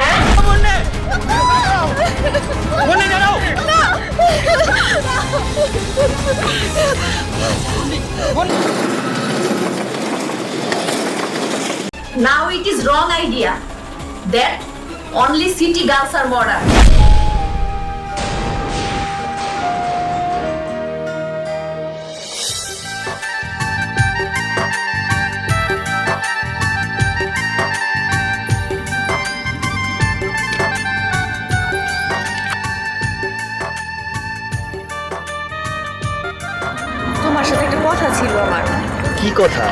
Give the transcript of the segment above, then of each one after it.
হ্যাঁ Now it is wrong idea that only city girls are modern. কথা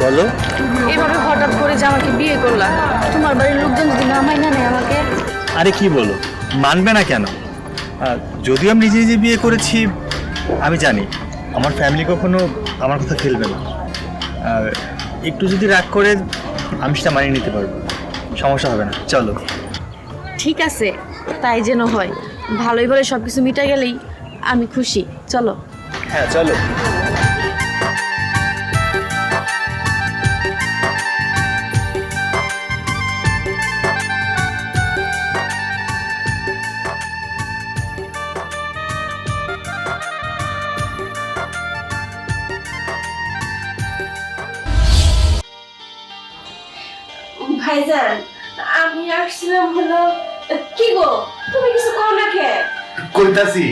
বলো। এভাবে হঠাৎ করে যে আমাকে বিয়ে করলা তোমার বাড়ির লোকজন যদি না মাইনা নেয় আমাকে? আরে কি বলো? মানবে না কেন? আহ, যদিও আমি নিজে নিজে বিয়ে করেছি আমি জানি। আমার ফ্যামিলি কখনো আমার কথা খেলবে না। আর একটু যদি রাগ করে আমি সেটা মানিয়ে নিতে পারব। সমস্যা হবে না। চলো। ঠিক আছে তাই যেন হয়। ভালোই ভালো সব কিছু মিটা গেলেই আমি খুশি। চলো। হ্যাঁ চলো। ভাইজান আমি আসছিলাম হলো কি গো তুমি কিছু কও না কে? কইতাছি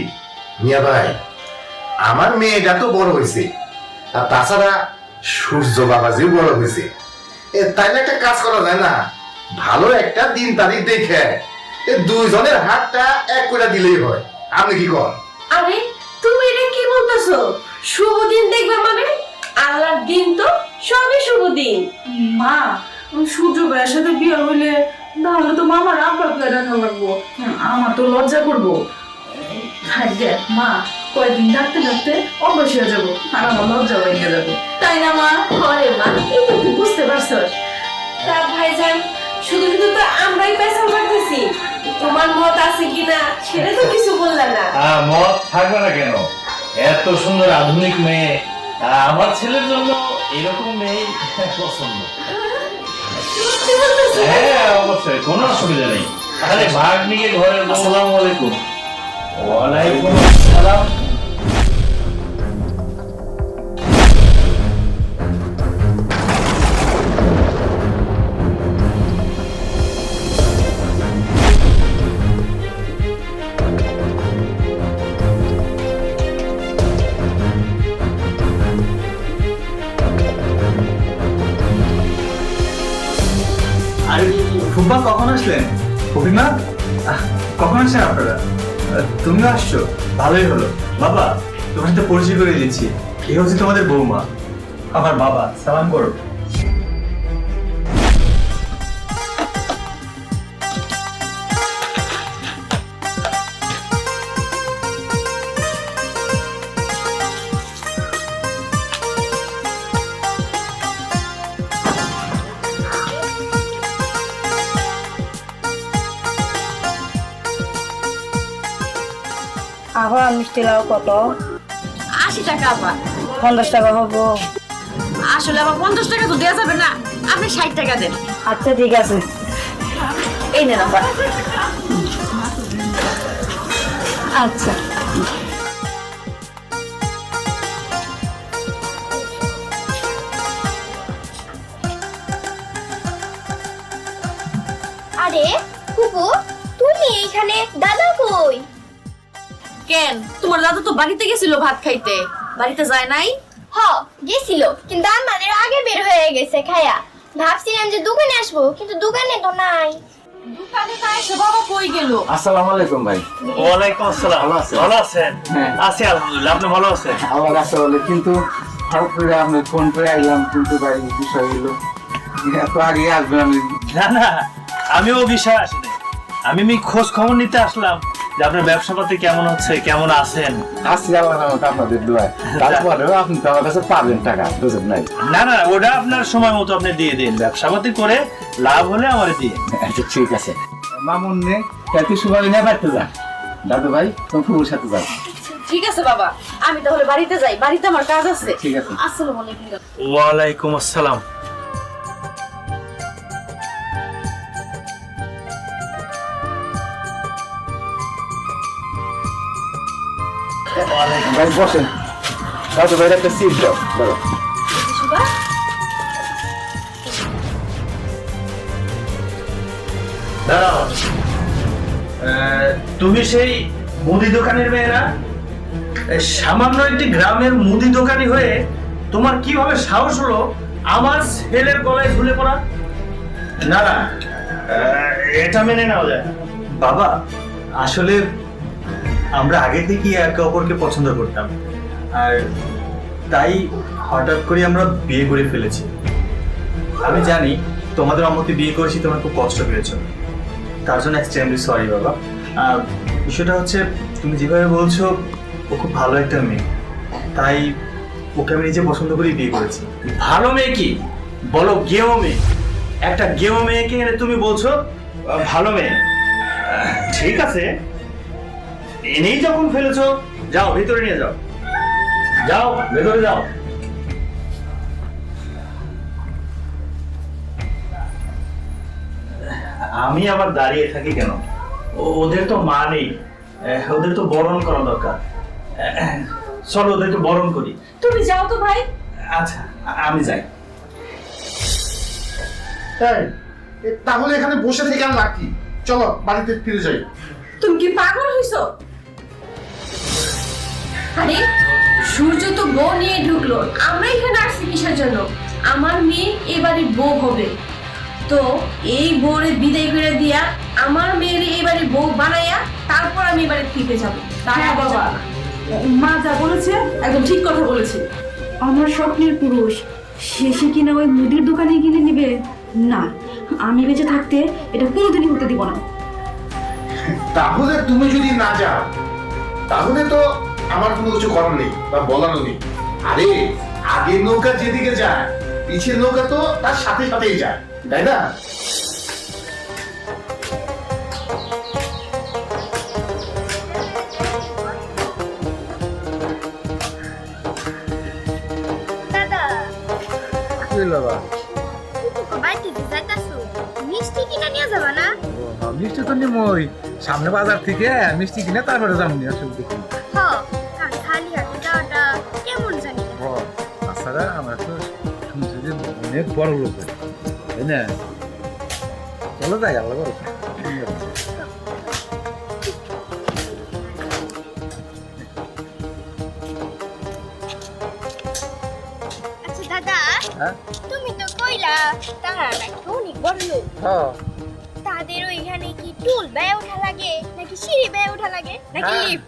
মিয়া ভাই আমার মেয়েটা তো বড় হয়েছে আর তাছাড়া সূর্য বাবাজিও বড় হয়েছে এ তাই না একটা কাজ করা যায় না ভালো একটা দিন তারিখ দেখে এ দুইজনের হাতটা এক করে দিলেই হয়। আপনি কি কর আরে তুমি এটা কি বলতেছো? শুভ দিন দেখবে মানে? আল্লাহর দিন তো সবই শুভ দিন। মা সূর্য ভাইয়ের সাথে বিয়ে হইলে তাহলে তো রাখা লাগবো। আমার তো লজ্জা করব। ভাগ্যে মা কয়েকদিন ডাকতে ডাকতে হয়ে যাব আর আমার লজ্জা ভেঙে যাব। তাই না মা? ঘরে মা এই তো তুই বুঝতে পারছস। তা ভাইজান শুধু শুধু তো আমরাই পারতেছি তোমার মত আছে কিনা সেটা তো কিছু বললা না। আহ, মত থাকবে না কেন? এত সুন্দর আধুনিক মেয়ে আমার ছেলের জন্য এরকম মেয়ে পছন্দ। হ্যাঁ অবশ্যই কোনো অসুবিধা নেই। তাহলে ভাগ্নিকে ঘরের আসসালামু আলাইকুম ওয়ালাইকুম আসসালাম। কখন আসছেন আপনারা তুমি আসছো? ভালোই হলো। বাবা, তোমার সাথে পরিচয় করে দিচ্ছি। এ হচ্ছে তোমাদের বৌমা। আমার বাবা, সালাম করো। মিষ্টি লাউ কত? আশি টাকা আবার। পঞ্চাশ টাকা হব আসলে আমার পঞ্চাশ টাকা তো দেওয়া যাবে না। আপনি ষাট টাকা দেন। আচ্ছা ঠিক আছে। এই নেন আবার। আচ্ছা। আরে কুকু তুমি এইখানে দাদা কই? কেন? তোমার দাদা তো বাড়িতে গেছিল ভাত খাইতে। বাড়িতে যায় নাই? হ গেছিল কিন্তু আমাদের আগে বের হয়ে গেছে খায়া। ভাবছিলাম যে দোকানে আসব কিন্তু দোকানে তো নাই। দোকানে তাই সে বাবা কই গেল? আসসালামু আলাইকুম ভাই। ওয়ালাইকুম আসসালাম। ভালো আছেন? ভালো আছেন? হ্যাঁ। আছি আলহামদুলিল্লাহ আপনি ভালো আছেন? আমার কাছে বলে কিন্তু হঠাৎ করে আপনি ফোন করে আইলাম কিন্তু ভাই বিষয় হলো এত আগে আসবেন আমি। না না আমিও বিষয় আসিনি। আমি খোঁজ খবর নিতে আসলাম। যে আপনার ব্যবসা পাতি কেমন হচ্ছে কেমন আছেন? আসছি আল্লাহ রহমতে আপনাদের দোয়ায়। তারপরেও আপনি তো আমার কাছে পাবেন টাকা বুঝেন নাই? না না ওটা আপনার সময় মতো আপনি দিয়ে দিন। ব্যবসা পাতি করে লাভ হলে আমার দিয়ে আচ্ছা ঠিক আছে। মামুন নে কালকে সুবাই বাড়িতে যান দাদু ভাই তোমার ফুবুর সাথে যান ঠিক আছে বাবা। আমি তাহলে বাড়িতে যাই। বাড়িতে আমার কাজ আছে। ঠিক আছে। আসসালামু আলাইকুম। ওয়ালাইকুম আসসালাম। ভাই বসেন। দাদু ভাইয়ের একটা সিট দাও। দাঁড়াও। আহ, তুমি সেই মুদি দোকানের মেয়ে না এই সামান্য একটি গ্রামের মুদি দোকানি হয়ে তোমার কীভাবে সাহস হলো আমার ছেলের গলায় ঝুলে পড়া? না না। এটা মেনে নেওয়া যায়। বাবা আসলে আমরা আগে থেকেই একে অপরকে পছন্দ করতাম। আর তাই হঠাৎ করে আমরা বিয়ে করে ফেলেছি। আমি জানি তোমাদের অমতে বিয়ে করেছি, তোমরা খুব কষ্ট পেয়েছ। তার জন্য এক্সট্রিমলি সরি বাবা। বিষয়টা হচ্ছে, তুমি যেভাবে বলছো, ও খুব ভালো একটা মেয়ে। তাই ওকে আমি নিজে পছন্দ করেই বিয়ে করেছি। ভালো মেয়ে কি? বলো, গেও মেয়ে। একটা গেও মেয়েকে তুমি বলছো ভালো মেয়ে। ঠিক আছে। এনেই যখন ফেলেছো যাও ভিতরে নিয়ে যাও। যাও ভেতরে যাও। আমি আবার দাঁড়িয়ে থাকি কেন? ওদের তো মা নেই। ওদের তো বরণ করা দরকার। চলো ওদেরকে বরণ করি। তুমি যাও তো ভাই। আচ্ছা আমি যাই। এই, তাহলে এখানে বসে থেকে আর লাগ কি? চলো বাড়িতে ফিরে যাই। তুমি কি পাগল হইছো? আরে সূর্য তো বউ নিয়ে ঢুকলো। আমরা এখানে আসছি কিসের জন্য? আমার মেয়ে এবারের বউ হবে। তো এই বউরে বিদায় করে দিয়া আমার মেয়ের এবারে বউ বানাইয়া তারপর আমি এবারে ফিরে যাব। তার হ্যাঁ বাবা। মা যা বলেছে একদম ঠিক কথা বলেছে। আমার স্বপ্নের পুরুষ শেষে কিনা ওই মুদির দোকানে কিনে নিবে? না আমি বেঁচে থাকতে এটা কোনোদিনই হতে দিব না। তাহলে তুমি যদি না যাও তাহলে তো আমার কোনো কিছু করার নেই বা বলারও নেই। আরে আগের নৌকা যেদিকে যায় পিছের নৌকা তো তার সাথে সাথেই যায় তাই না? বাবা। মিষ্টি কিনা নিয়ে যাবা না? মিষ্টি তো নিমই। সামনে বাজার থেকে মিষ্টি কিনে তারপরে যাব নি অসুবিধা অনেক বড় লোক তাই না? চলো যাই আল্লাহ বড় আচ্ছা দাদা হ্যাঁ? তুমি তো কইলা তারা নাকি অনেক বড় লোক। হ্যাঁ। তাদের ওইখানে কি টুল ব্যয় ওঠা লাগে নাকি সিঁড়ি ব্যয় ওঠা লাগে নাকি হ্যাঁ। লিফট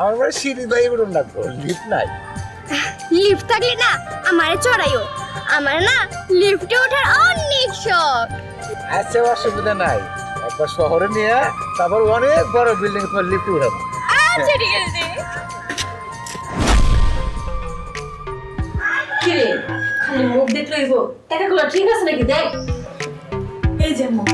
আমার বাড়ি সিঁড়ি বাই উঠুন লাগবো লিফট নাই। লিফট থাকলে না আমারে চড়াইও। আমার না লিফটে ওঠার অনেক শখ। আচ্ছা অসুবিধা নাই। একবার শহরে নিয়ে তারপর অনেক বড় বিল্ডিং পর লিফটে উঠাবো। আচ্ছা ঠিক আছে। কিরে খালি মুখ দেখলে হইব। টাকাগুলো ঠিক আছে নাকি? দেখ। এই যে মা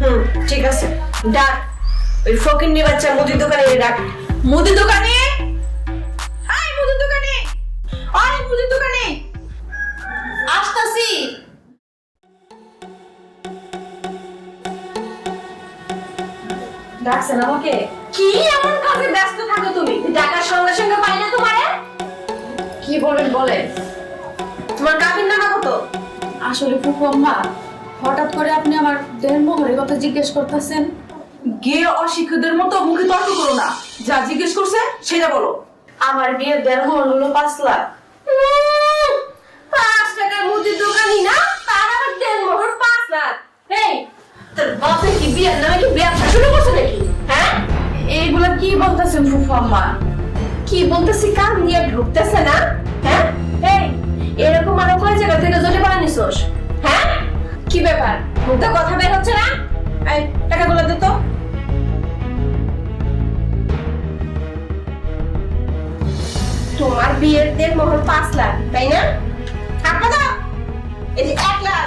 হুম, ঠিক আছে। ডাক ওই ফকির নিয়ে বাচ্চা মুদির দোকানে ডাক মুদি দোকানে? আই মুদি দোকানে। আই মুদি দোকানে। আসতাছি। ডাকছেন আমাকে? কি এমন কাজে ব্যস্ত থাকো তুমি? ডাকার সঙ্গে সঙ্গে পাই না তোমারে? কি বলবেন বলেন। তোমার কাবিন নামা কত? আসলে ফুফু আম্মা হঠাৎ করে আপনি আমার দেহের মোহরের কথা জিজ্ঞেস করতেছেন? গিয়ে অশিক্ষিতদের মতো মুখে তর্ক করো না। যা জিজ্ঞেস করছে সেটা বলো। আমার বিয়ের দেড় মহল হলো পাঁচ লাখ। পাঁচ টাকার মুদির দোকানি না? তার আবার দেড় মহল পাঁচ লাখ। এই তোর বাপের কি বিয়ের নামে কি ব্যবসা শুরু করছে নাকি? হ্যাঁ? এইগুলা কি বলতেছেন ফুফু আম্মা? কি বলতেছি কান নিয়ে ঢুকতেছে না? হ্যাঁ? পাঁচ লাখ, তাই না? হাতপা দাও এই যে এক লাখ,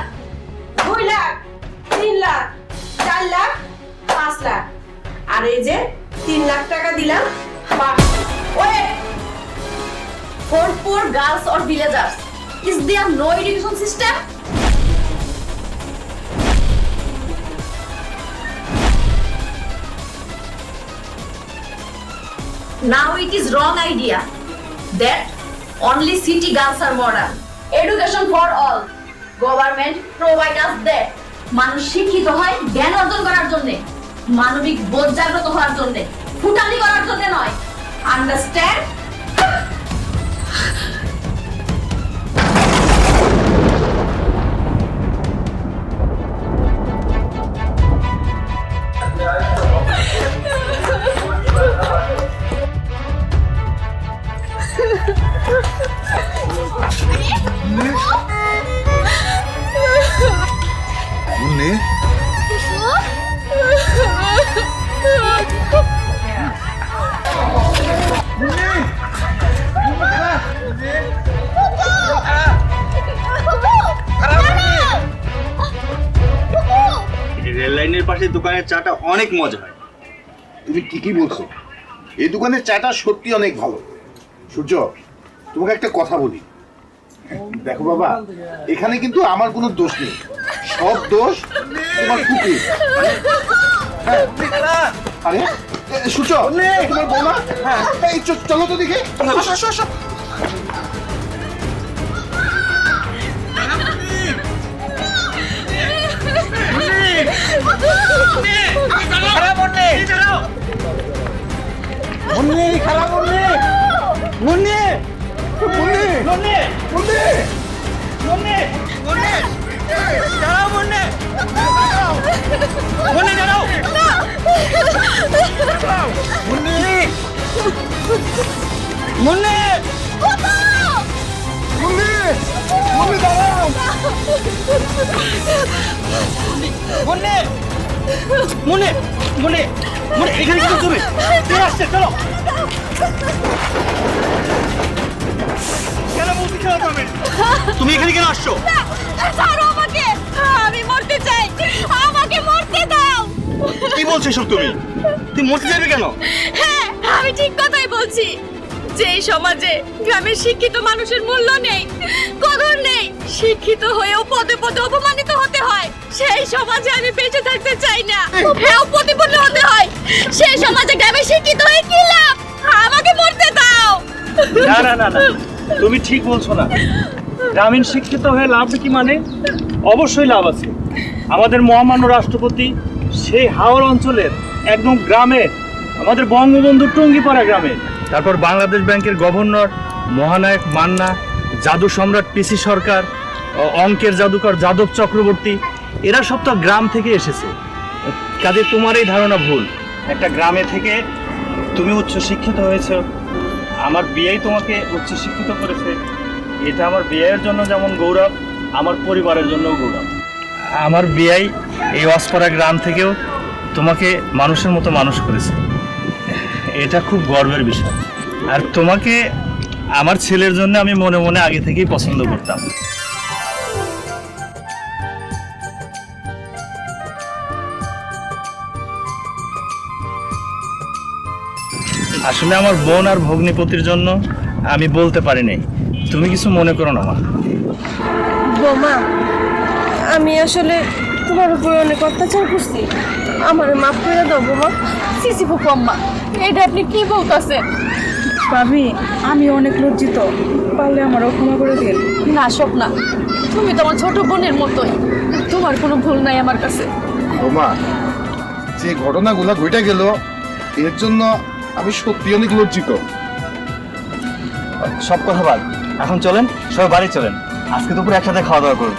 দুই লাখ, তিন লাখ, চার লাখ, পাঁচ লাখ। আর এই যে তিন লাখ টাকা দিলাম girls or villagers is there no education system? Now it is wrong idea that only city girls are modern. Education for all. Government provide us that. মানুষ শিক্ষিত হয় জ্ঞান অর্জন করার জন্য মানবিক বোধ জাগ্রত হওয়ার জন্য ফুটানি করার জন্য নয় আন্ডারস্ট্যান্ড দোকানের চাটা অনেক মজা হয়। তুমি ঠিকই বলছো। এই দোকানের চাটা সত্যি অনেক ভালো। সূর্য তোমাকে একটা কথা বলি। দেখো বাবা এখানে কিন্তু আমার কোনো দোষ নেই। সব দোষ তোমার কুকুর। আরে সূর্য তোমার বৌমা? হ্যাঁ। এই চ- চলো তো দেখে। আসো আসো আসো মুন্নি খারাপ মুন্নি মুন্নি মুন্নি মুন্নি মুন্নি মুন্নি মুন্নি দাঁড়াও মুন্নি মুন্নি দাঁড়াও মুন্নি মুন্নি মুন্নি মুন্নি দাঁড়াও মুন্নি মুন্নি মুন্নি মুন্নি এখানে কি তুমি কে আসছে চলো। কেন বলছি কেন তুমি তুমি এখানে কেন আসছো? ছাড়ো আমাকে। আমি মরতে চাই। আমাকে মরতে দাও। কি বলছো এসব তুমি? তুমি মরতে যাবে কেন? হ্যাঁ আমি ঠিক কথাই বলছি। যে এই সমাজে গ্রামের শিক্ষিত মানুষের মূল্য নেই কদর নেই শিক্ষিত হয়েও পদে পদে অপমানিত হতে হয়। সেই সমাজে আমি বেঁচে থাকতে চাই না। হেও প্রতিপন্ন হতে হয়। সেই সমাজে গ্রামে শিক্ষিত হয়ে কি লাভ? আমাকে মরতে দাও। না না না তুমি ঠিক বলছো না। গ্রামীণ শিক্ষিত হয়ে লাভ কি মানে? অবশ্যই লাভ আছে। আমাদের মহামান্য রাষ্ট্রপতি সেই হাওড় অঞ্চলের একদম গ্রামে, আমাদের বঙ্গবন্ধু টঙ্গিপাড়া গ্রামে, তারপর বাংলাদেশ ব্যাংকের গভর্নর, মহানায়ক মান্না, জাদু সম্রাট পিসি সরকার অঙ্কের জাদুকর যাদব চক্রবর্তী এরা সব তো গ্রাম থেকে এসেছে। কাজে তোমার এই ধারণা ভুল। একটা গ্রামে থেকে তুমি উচ্চ শিক্ষিত হয়েছো। আমার বিয়েই তোমাকে উচ্চ শিক্ষিত করেছে। এটা আমার বিয়ের জন্য যেমন গৌরব আমার পরিবারের জন্যও গৌরব। আমার বিয়াই এই অসপাড়া গ্রাম থেকেও তোমাকে মানুষের মতো মানুষ করেছে। এটা খুব গর্বের বিষয়। আর তোমাকে আমার ছেলের জন্য আমি মনে মনে আগে থেকেই পছন্দ করতাম। আসলে আমার বোন আর ভগ্নিপতির জন্য আমি বলতে পারিনি। তুমি কিছু মনে করো না মা। বোমা আমি আসলে তোমার উপরে অনেক অত্যাচার করছি। আমার মাফ করে দাও বোমা। সিসি আম্মা এটা আপনি কি বলতেছেন? ভাবি আমি অনেক লজ্জিত। পারলে আমার ক্ষমা করে দিন। না স্বপ্না তুমি তো আমার ছোট বোনের মতোই। তোমার কোনো ভুল নাই আমার কাছে। বোমা যে ঘটনাগুলো ঘটে গেল এর জন্য আমি সত্যি অনেক লজ্জিত। সব কথা বাদ। এখন চলেন, সবাই বাড়ি চলেন। আজকে দুপুরে একসাথে খাওয়া দাওয়া করুন।